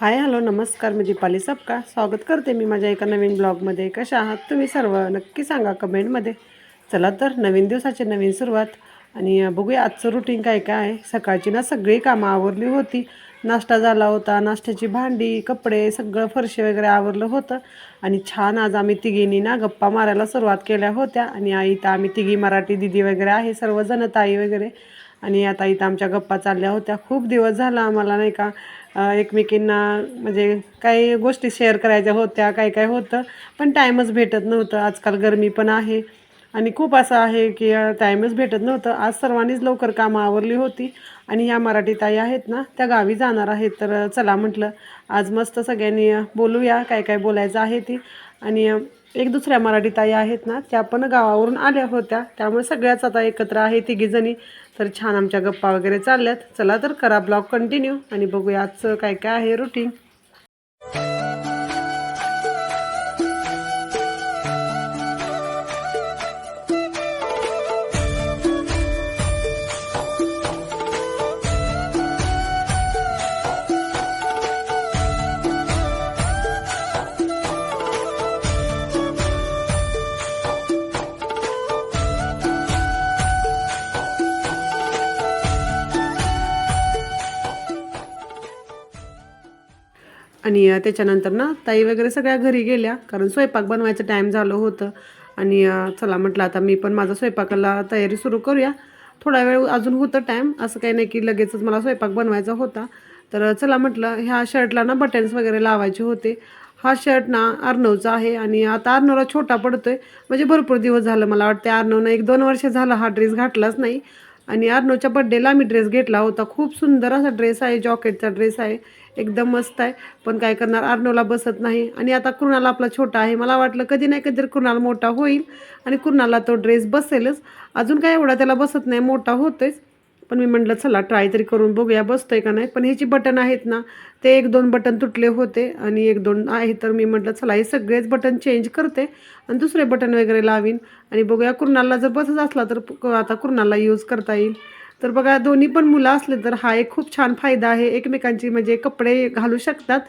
Hi hello नमस्कार मी दीपाली सबका स्वागत करते मी माझ्या एका नवीन ब्लॉगमध्ये. कशा आहात तुम्ही सर्व? नक्की सांगा कमेंटमध्ये. चला तर नवीन दिवसाची नवीन सुरुवात आणि बघूया आजचं रुटीन काय काय आहे. सकाळची ना सगळी कामं आवरली होती. नाश्ता झाला होता नाश्त्याची भांडी कपडे सगळं फरशी वगैरे आवरलं होतं. आणि छान आज आम्ही तिघींनी ना गप्पा मारायला सुरुवात केल्या होत्या. आणि आई तर आम्ही तिघी मराठी दिदी वगैरे आहे सर्वजण ताई वगैरे. आणि आता इथं आमच्या गप्पा चालल्या होत्या. खूप दिवस झाला आम्हाला नाही का? एकमेकींना म्हणजे काही गोष्टी शेअर करायच्या होत्या काय काय होतं पण टाईमच भेटत नव्हतं. आजकाल गरमी पण आहे. आणि खूप असं आहे की टाईमच भेटत नव्हतं. आज सर्वांनीच लवकर कामं आवरली होती. आणि ह्या मराठी ताई आहेत ना त्या गावी जाणार आहेत. तर चला म्हटलं आज मस्त सगळ्यांनी बोलूया काय काय बोलायचं आहे ती. आणि एक दुसऱ्या मराठी ताई आहेत ना त्या पण गावावरून आल्या होत्या. त्यामुळे सगळ्याच आता एकत्र आहे तिघीजणी तर छान आमच्या गप्पा वगैरे चालल्यात. चला तर करा ब्लॉग कंटिन्यू आणि बघूया आजचं काय काय आहे रुटीन आणि त्याच्यानंतर ना ताई वगैरे सगळ्या घरी गेल्या. कारण स्वयंपाक बनवायचं टाईम झालं होतं. आणि चला म्हटलं आता मी पण माझा स्वयंपाकाला तयारी सुरू करूया. थोडा वेळ अजून होतं टाईम असं काही नाही की लगेचच मला स्वयंपाक बनवायचा होता. तर चला म्हटलं ह्या शर्टला ना बटन्स वगैरे लावायचे होते. हा शर्ट ना अर्नवचा आहे आणि आता अर्नवला छोटा पडतोय. म्हणजे भरपूर दिवस झालं मला वाटते अर्नवनं एक दोन वर्ष झालं हा ड्रेस घातलाच नाही. आणि अर्नवच्या बड्डेला मी ड्रेस घेतला होता. खूप सुंदर असा ड्रेस आहे जॉकेटचा ड्रेस आहे. एकदम मस्त आहे. पण काय करणार? अर्णवला बसत नाही. आणि आता कृणाला आपला छोटा आहे. मला वाटलं कधी नाही कधी कुणाला मोठा होईल. आणि कृणाला तो ड्रेस बसेलच. अजून काय एवढा त्याला बसत नाही. मोठा होतोच पण मी म्हटलं चला ट्राय तरी करून बघूया. बसतोय का नाही? पण ह्याची बटन आहेत ना ते एक दोन बटन तुटले होते. आणि एक दोन आहे तर मी म्हटलं चला हे सगळेच बटन चेंज करते. आणि दुसरे बटन वगैरे लावीन. आणि बघूया कुर्नाला जर बसच असला तर आता कुर्नाला यूज करता येईल. तर बघा दोन्ही पण मुलं असले तर हा एक खूप छान फायदा आहे. एकमेकांची म्हणजे कपडे घालू शकतात.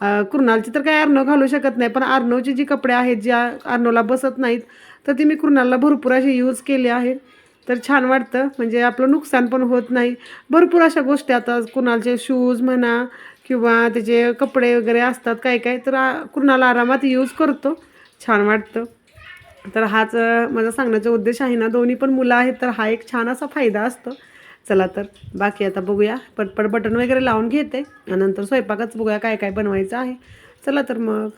अं, तर काय आर्नो घालू शकत नाही पण आर्नोची जी कपडे आहेत ज्या आर्नोला बसत नाहीत तर ती मी कृणालला भरपूर असे यूज केले आहे. तर छान वाटतं. म्हणजे आपलं नुकसान पण होत नाही. भरपूर अशा गोष्टी आता कुणालचे शूज म्हणा किंवा त्याचे कपडे वगैरे असतात काय काय तर आ- कुणाला आरामात यूज करतो. छान वाटतं. तर हाच माझा सांगण्याचा उद्देश आहे ना. दोन्ही पण मुलं आहेत तर हा एक छान असा फायदा असतो. चला तर बाकी आता बघूया. पटपट बटन वगैरे लावून घेते आणि नंतर स्वयंपाकच बघूया काय काय बनवायचं आहे. चला तर मग.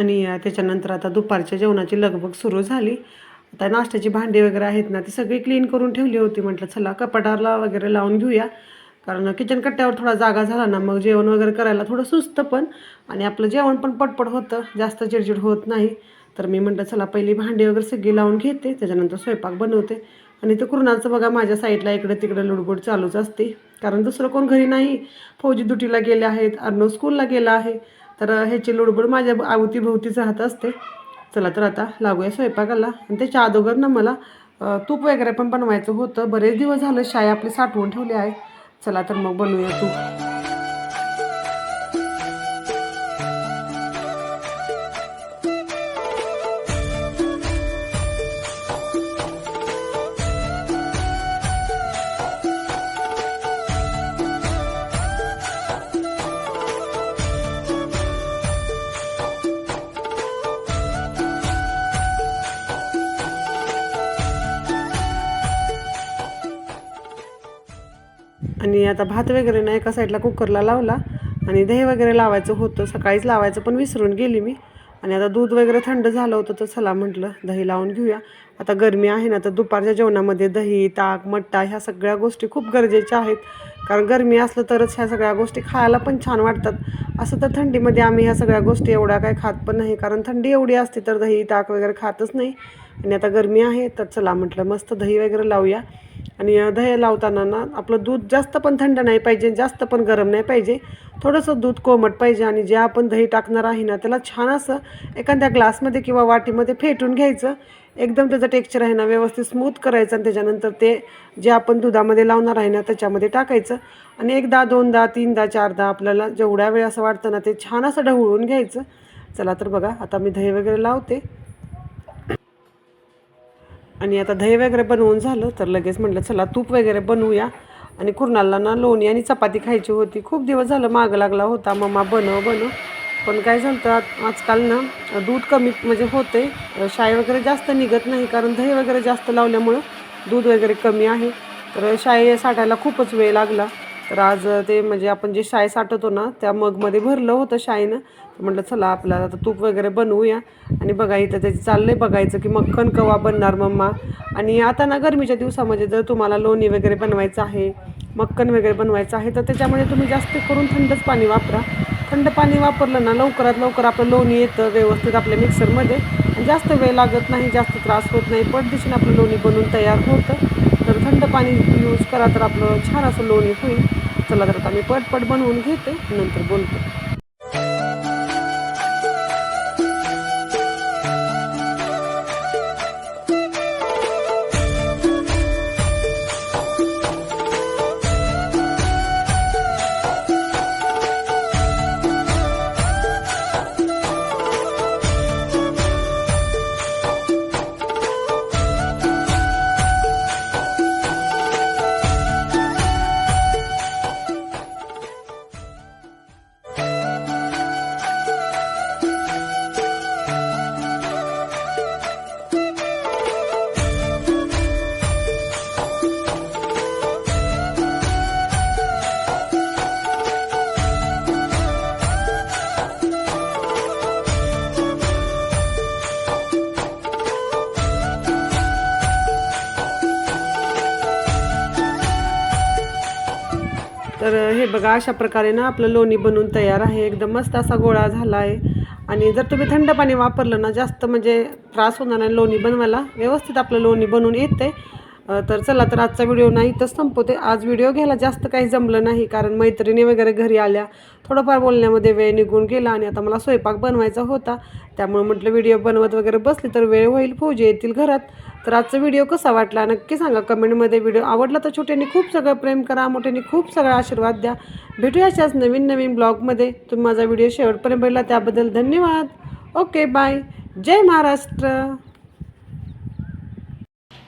आणि त्याच्यानंतर आता दुपारच्या जेवणाची लगबग सुरू झाली. आता नाश्त्याची भांडी वगैरे आहेत ना ती सगळी क्लीन करून ठेवली होती. म्हटलं चला कपाटाला वगैरे लावून घेऊया. कारण किचन कट्ट्यावर थोडा जागा झाला ना मग जेवण वगैरे करायला थोडं सुस्त पण. आणि आपलं जेवण पण पटपट होतं जास्त चिडचिड होत नाही. तर मी म्हटलं चला पहिली भांडी वगैरे सगळी लावून घेते. त्याच्यानंतर स्वयंपाक बनवते. आणि ते कुरणाचं बघा माझ्या साईडला इकडं तिकडं लुडबुड चालूच असते. कारण दुसरं कोण घरी नाही. फौजी ड्युटीला गेले आहेत अर्नो स्कूलला गेला आहे. तर ह्याची लुडबुड माझ्या अवतीभोवतीच राहत असते. चला तर आता लागूया स्वयंपाकाला. आणि त्याच्या अगोदर ना मला तूप वगैरे पण बनवायचं होतं. बरेच दिवस झालं शाई आपली साठवून ठेवली आहे. चला तर मग बनवूया तूप. आणि आता भात वगैरे ना एका साईडला कुकरला लावला आणि दही वगैरे लावायचं होतं. सकाळीच लावायचं पण विसरून गेली मी. आणि आता दूध वगैरे थंड झालं होतं तर चला म्हटलं दही लावून घेऊया. आता गरमी आहे ना तर दुपारच्या जेवणामध्ये दही ताक मट्टा ह्या सगळ्या गोष्टी खूप गरजेच्या आहेत. कारण गरमी असलं तरच ह्या सगळ्या गोष्टी खायला पण छान वाटतात. असं तर थंडीमध्ये आम्ही ह्या सगळ्या गोष्टी एवढ्या काय खात पण नाही. कारण थंडी एवढी असते तर दही ताक वगैरे खातच नाही. आणि आता गरमी आहे तर चला म्हटलं मस्त दही वगैरे लावूया. आणि दह्य लावताना ना आपलं दूध जास्त पण थंड नाही पाहिजे जास्त पण गरम नाही पाहिजे. थोडंसं दूध कोमट पाहिजे आणि जे आपण दही टाकणार आहे ना त्याला छान असं एखाद्या ग्लासमध्ये किंवा वाटीमध्ये फेटून घ्यायचं. एकदम त्याचं टेक्स्चर आहे ना व्यवस्थित स्मूथ करायचं आणि त्याच्यानंतर ते जे आपण दुधामध्ये लावणार आहे ना त्याच्यामध्ये टाकायचं. आणि एकदा दोनदा तीनदा चारदा आपल्याला जेवढ्या वेळ असं वाटतं ना ते छान असं ढवळून घ्यायचं. चला तर बघा आता मी दही वगैरे लावते. आणि आता दही वगैरे बनवून झालं तर लगेच म्हटलं चला तूप वगैरे बनवूया. आणि कुर्नालला ना लोणी आणि चपाती खायची होती. खूप दिवस झालं मागं लागला होता मम्मा बनव बनव. पण काय झालं तर आजकाल ना दूध कमी म्हणजे होते शाई वगैरे जास्त निघत नाही कारण दही वगैरे जास्त लावल्यामुळं दूध वगैरे कमी आहे. तर शाई साठायला खूपच वेळ लागला. तर आज ते म्हणजे आपण जे शाय साठवतो ना त्या मगमध्ये भरलं होतं शाईनं. तर म्हटलं चला आपल्याला आता तूप वगैरे बनवूया. आणि बघा इथं त्याचं चाललंय बघायचं की मक्खन कवा बनणार मम्मा. आणि आता ना गरमीच्या दिवसामध्ये जर तुम्हाला लोणी वगैरे बनवायचं आहे मक्कन वगैरे बनवायचं आहे तर त्याच्यामध्ये तुम्ही जास्त करून थंडच पाणी वापरा. थंड पाणी वापरलं ना लवकरात लवकर आपलं लोणी येतं व्यवस्थित आपल्या मिक्सरमध्ये जास्त वेळ लागत नाही जास्त त्रास होत नाही पटदिशीने आपलं लोणी बनवून तयार होतं. तर थंड पाणी यूज करा तर आपलं छान असं लोणी होईल. चला तर आता मी पटपट बनवून घेते नंतर बोलते. तर हे बघा अशा प्रकारे ना आपलं लोणी बनवून तयार आहे. एकदम मस्त असा गोळा झाला आहे आणि जर तुम्ही थंड पाणी वापरलं ना जास्त म्हणजे त्रास होणार नाही लोणी बनवायला. व्यवस्थित आपलं लोणी बनवून येते तर चला तर आजचा व्हिडिओ नाही तर संपवते. आज व्हिडिओ घ्यायला जास्त काही जमलं नाही कारण मैत्रिणी वगैरे घरी आल्या. थोडंफार बोलण्यामध्ये वेळ निघून गेला आणि आता मला स्वयंपाक बनवायचा होता. त्यामुळे म्हटलं व्हिडिओ बनवत वगैरे बसली तर वेळ होईल फौजी येतील घरात. तर आजचा व्हिडिओ कसा वाटला नक्की सांगा कमेंटमध्ये. व्हिडिओ आवडला तर छोट्याने खूप सगळं प्रेम करा मोठ्यांनी खूप सगळा आशीर्वाद द्या. भेटूया अशाच नवीन नवीन ब्लॉगमध्ये. तुम्ही माझा व्हिडिओ शेवटपर्यंत बघितला त्याबद्दल धन्यवाद. Okay bye. जय महाराष्ट्र.